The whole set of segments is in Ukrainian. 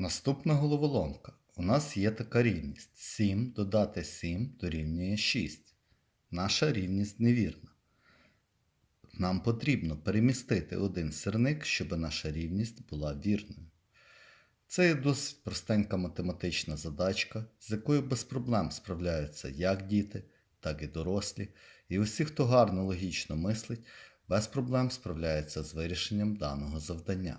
Наступна головоломка. У нас є така рівність. 7 додати 7 дорівнює 6. Наша рівність невірна. Нам потрібно перемістити один сирник, щоб наша рівність була вірною. Це є досить простенька математична задачка, з якою без проблем справляються як діти, так і дорослі, і усі, хто гарно логічно мислить, без проблем справляється з вирішенням даного завдання.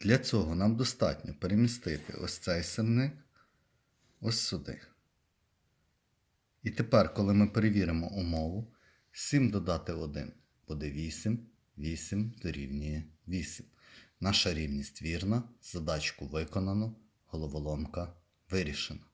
Для цього нам достатньо перемістити ось цей сирник ось сюди. І тепер, коли ми перевіримо умову, 7 додати 1 буде 8, 8 дорівнює 8. Наша рівність вірна, задачку виконано, головоломка вирішена.